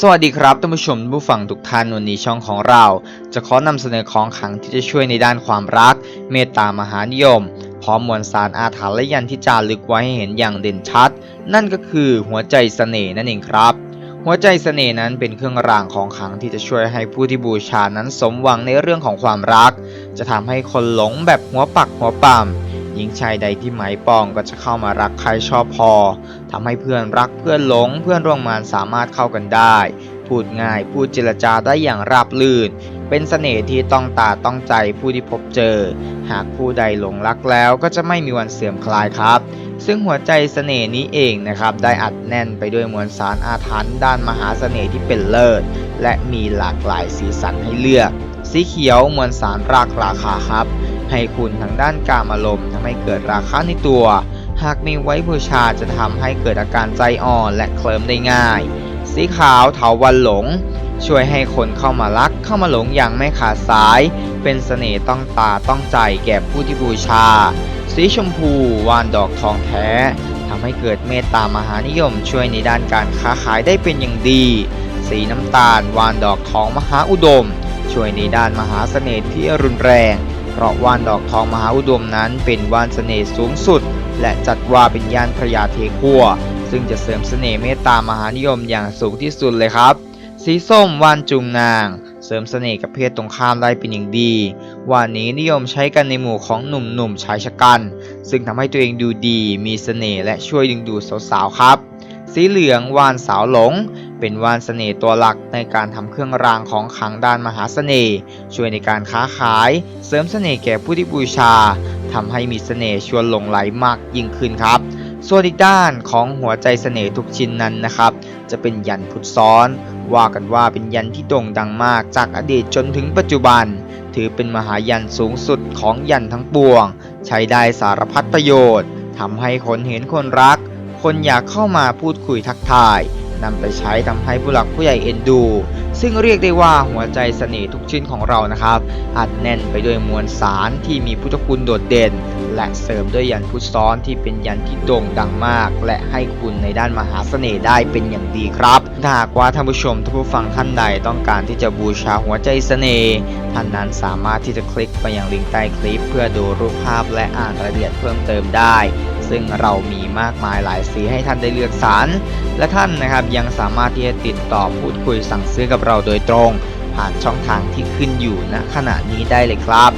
สวัสดีครับท่านผู้ชมผู้ฟังทุกท่านวันนี้ช่องของเรา จะขอนำเสนอของขังที่จะช่วยในด้านความรัก เมตตามหานิยม พร้อมมวลสารอาถรรพ์และยันที่จารึกไว้ให้เห็นอย่างเด่นชัด นั่นก็คือหัวใจเสน่ห์นั่นเองครับ หัวใจเสน่ห์นั้นเป็นเครื่องรางของขังที่จะช่วยให้ผู้ที่บูชานั้นสมหวังในเรื่องของความรัก จะทำให้คนหลงแบบหัวปักหัวปั๊มหญิงชายใดที่หมายปองก็จะเข้ามารักใครชอบพอ ทำให้เพื่อนรักเพื่อนหลงเพื่อนร่วมงานสามารถเข้ากันได้ พูดง่ายพูดเจรจาได้อย่างราบลื่น เป็นเสน่ห์ที่ต้องตาต้องใจผู้ที่พบเจอ หากผู้ใดหลงรักแล้วก็จะไม่มีวันเสื่อมคลายครับ ซึ่งหัวใจเสน่ห์นี้เองนะครับได้อัดแน่นไปด้วยมวลสารอาถรรพ์ด้านมหาเสน่ห์ที่เป็นเลิศ และมีหลากหลายสีสันให้เลือก สีเขียวมวลสารรากราคาครับ ให้คุณทางด้านการอารมณ์ทำให้เกิดราคาในตัว หากมีไว้บูชาจะทำให้เกิดอาการใจอ่อนและเคลิ้มได้ง่าย สีขาวเถาวันหลง ช่วยให้คนเข้ามารักเข้ามาหลงอย่างไม่ขาดสาย เป็นเสน่ห์ต้องตาต้องใจแก่ผู้ที่บูชา สีชมพูวานดอกทองแท้ทำให้เกิดเมตตามหานิยมช่วยในด้านการค้าขายได้เป็นอย่างดี สีน้ำตาลวานดอกทองมหาอุดม ช่วยในด้านมหาเสน่ห์ที่รุนแรง เพราะวานดอกทองมหาอุดมนั้นเป็นวานเสน่ห์สูงสุด และจัดว่าเป็นย่านพระยาเทขั้วซึ่งจะเสริมเสน่ห์เมตตามหานิยมอย่างสูงที่สุดเลยครับ สีส้มวานจุงนาง เสริมเสน่ห์กับเพศตรงข้ามได้เป็นอย่างดีว่านนี้นิยมใช้กันในหมู่ของหนุ่มๆชายชะกัน ซึ่งทำให้ตัวเองดูดี มีเสน่ห์และช่วยดึงดูดสาวๆครับ สีเหลืองวานสาวหลง เป็นวานเสน่ห์ตัวหลักในการทำเครื่องรางของขังด้านมหาเสน่ห์ช่วยในการค้าขาย เสริมเสน่ห์แก่ผู้ที่บูชา ทำให้มีเสน่ห์ชวนหลงไหลมากยิ่งขึ้นครับ ส่วนอีกด้านของหัวใจเสน่ห์ทุกชิ้นนั้นนะครับ จะเป็นยันพุทธซ้อน ว่ากันว่าเป็นยันที่โด่งดังมากจากอดีตจนถึงปัจจุบัน ถือเป็นมหายันสูงสุดของยันทั้งปวง ใช้ได้สารพัดประโยชน์ทำให้คนเห็นคนรัก คนอยากเข้ามาพูดคุยทักทาย นำไปใช้ทำให้ผู้หลักผู้ใหญ่เอ็นดู ซึ่งเรียกได้ว่าหัวใจเสน่ห์ทุกชิ้นของเรานะครับ อัดแน่นไปด้วยมวลสารที่มีพุทธคุณโดดเด่น และเสริมด้วยยันพุทธซ้อนที่เป็นยันที่โด่งดังมาก และให้คุณในด้านมหาเสน่ห์ได้เป็นอย่างดีครับถ้าหากว่าท่านผู้ชมท่านผู้ฟังท่านใดต้องการที่จะบูชาหัวใจเสน่ห์ท่านนั้นสามารถที่จะคลิกไปยังลิงก์ใต้คลิป เพื่อดูรูปภาพและอ่านรายละเอียดเพิ่มเติมได้ ซึ่งเรามีมากมายหลายสีให้ท่านได้เลือกสรรและท่านนะครับยังสามารถที่จะติดต่อพูดคุยสั่งซื้อกับเราโดยตรง ผ่านช่องทางที่ขึ้นอยู่ณขณะนี้ได้เลยครับ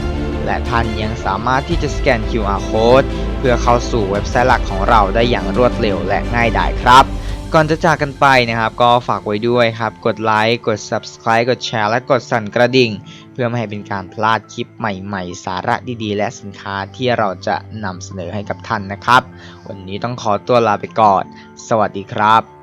และท่านยังสามารถที่จะสแกน QR code เพื่อเข้าสู่เว็บไซต์หลักของเราได้อย่างรวดเร็วและง่ายดายครับ ก่อนจะจากกันไปนะครับ ก็ฝากไว้ด้วยครับ กดไลค์กด Subscribe กดแชร์และกดสั่นกระดิ่ง เพื่อไม่ให้เป็นการพลาดคลิปใหม่ๆ สาระดีๆ และสินค้าที่เราจะนำเสนอให้กับท่านนะครับ วันนี้ต้องขอตัวลาไปก่อน สวัสดีครับ